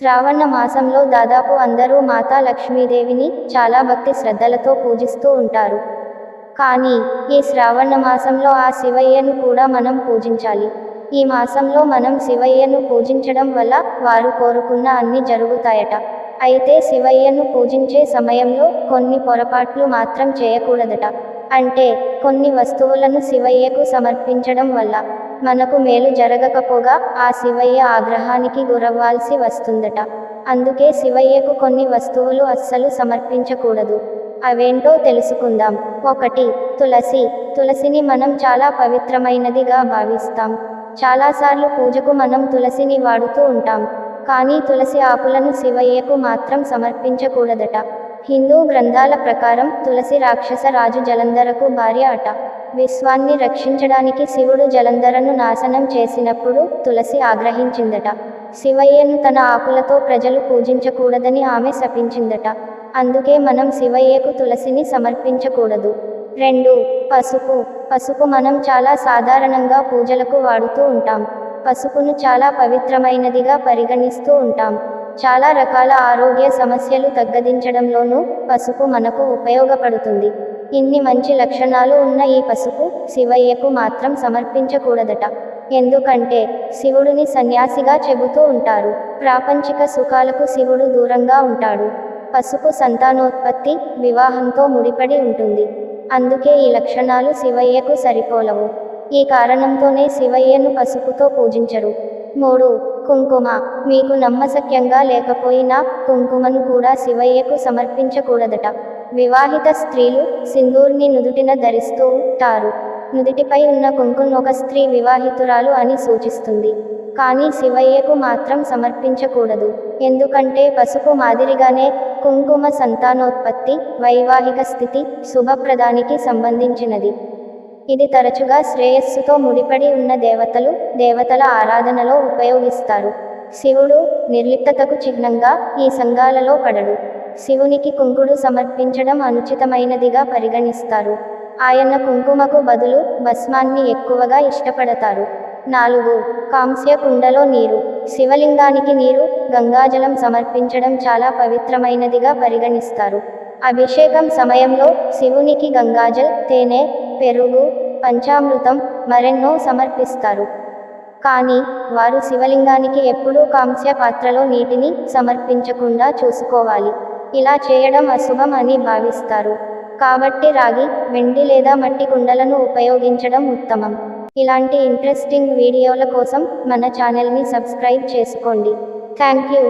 శ్రావణ మాసంలో దాదాపు అందరూ మాతా లక్ష్మీదేవిని చాలా భక్తి శ్రద్ధలతో పూజిస్తూ ఉంటారు. కానీ ఈ శ్రావణ మాసంలో ఆ శివయ్యను కూడా మనం పూజించాలి. ఈ మాసంలో మనం శివయ్యను పూజించడం వల్ల వారు కోరుకున్న అన్ని జరుగుతాయట. అయితే శివయ్యను పూజించే సమయంలో కొన్ని పొరపాట్లు మాత్రం చేయకూడదట. అంటే కొన్ని వస్తువులను శివయ్యకు సమర్పించడం వల్ల. మనకు మేలు జరగకపోగా ఆ శివయ్య ఆగ్రహానికి గురవ్వాల్సి వస్తుందట. అందుకే శివయ్యకు కొన్ని వస్తువులు అస్సలు సమర్పించకూడదు. అవేంటో తెలుసుకుందాం. ఒకటి తులసి. తులసిని మనం చాలా పవిత్రమైనదిగా భావిస్తాం. చాలాసార్లు పూజకు మనం తులసిని వాడుతూ ఉంటాం. కానీ తులసి ఆకులను శివయ్యకు మాత్రం సమర్పించకూడదట. హిందూ గ్రంథాల ప్రకారం తులసి రాక్షస రాజు జలంధరకు భార్య అట. విశ్వాన్ని రక్షించడానికి శివుడు జలంధరను నాశనం చేసినప్పుడు తులసి ఆగ్రహించిందట. శివయ్యను తన ఆకులతో ప్రజలు పూజించకూడదని ఆమె శపించిందట. అందుకే మనం శివయ్యకు తులసిని సమర్పించకూడదు. రెండు పసుపు. పసుపు మనం చాలా సాధారణంగా పూజలకు వాడుతూ ఉంటాం. పసుపును చాలా పవిత్రమైనదిగా పరిగణిస్తూ ఉంటాం. చాలా రకాల ఆరోగ్య సమస్యలు తగ్గదించడంలోనూ పసుపు మనకు ఉపయోగపడుతుంది. ఇన్ని మంచి లక్షణాలు ఉన్న ఈ పసుపు శివయ్యకు మాత్రం సమర్పించకూడదట. ఎందుకంటే శివుడిని సన్యాసిగా చెబుతూ ఉంటారు. ప్రాపంచిక సుఖాలకు శివుడు దూరంగా ఉంటాడు. పసుపు సంతానోత్పత్తి వివాహంతో ముడిపడి ఉంటుంది. అందుకే ఈ లక్షణాలు శివయ్యకు సరిపోలవు. ఈ కారణంతోనే శివయ్యను పసుపుతో పూజించరు. మూడు కుంకుమ. మీకు నమ్మశక్యంగా లేకపోయినా కుంకుమను కూడా శివయ్యకు సమర్పించకూడదట. వివాహిత స్త్రీలు సింధూర్ని నుదుటిన ధరిస్తూ ఉంటారు. నుదుటిపై ఉన్న కుంకుమ ఒక స్త్రీ వివాహితురాలు అని సూచిస్తుంది. కానీ శివయ్యకు మాత్రం సమర్పించకూడదు. ఎందుకంటే పసుపు మాదిరిగానే కుంకుమ సంతానోత్పత్తి వైవాహిక స్థితి శుభప్రదానికి సంబంధించినది. ఇది తరచుగా శ్రేయస్సుతో ముడిపడి ఉన్న దేవతలు దేవతల ఆరాధనలో ఉపయోగిస్తారు. శివుడు నిర్లిప్తతకు చిహ్నంగా ఈ సంఘాలలో పడడు. శివునికి కుంకుడు సమర్పించడం అనుచితమైనదిగా పరిగణిస్తారు. ఆయన కుంకుమకు బదులు భస్మాన్ని ఎక్కువగా ఇష్టపడతారు. నాలుగు కాంస్య కుండలో నీరు. శివలింగానికి నీరు గంగాజలం సమర్పించడం చాలా పవిత్రమైనదిగా పరిగణిస్తారు. అభిషేకం సమయంలో శివునికి గంగాజల్ తేనె పెరుగు పంచామృతం మరెన్నో సమర్పిస్తారు. కానీ వారు శివలింగానికి ఎప్పుడూ కాంస్య పాత్రలో నీటిని సమర్పించకుండా చూసుకోవాలి. ఇలా చేయడం అశుభం అని భావిస్తారు. కాబట్టి రాగి వెండి లేదా మట్టి కుండలను ఉపయోగించడం ఉత్తమం. ఇలాంటి ఇంట్రెస్టింగ్ వీడియోల కోసం మన ఛానల్ని సబ్స్క్రైబ్ చేసుకోండి. Thank you.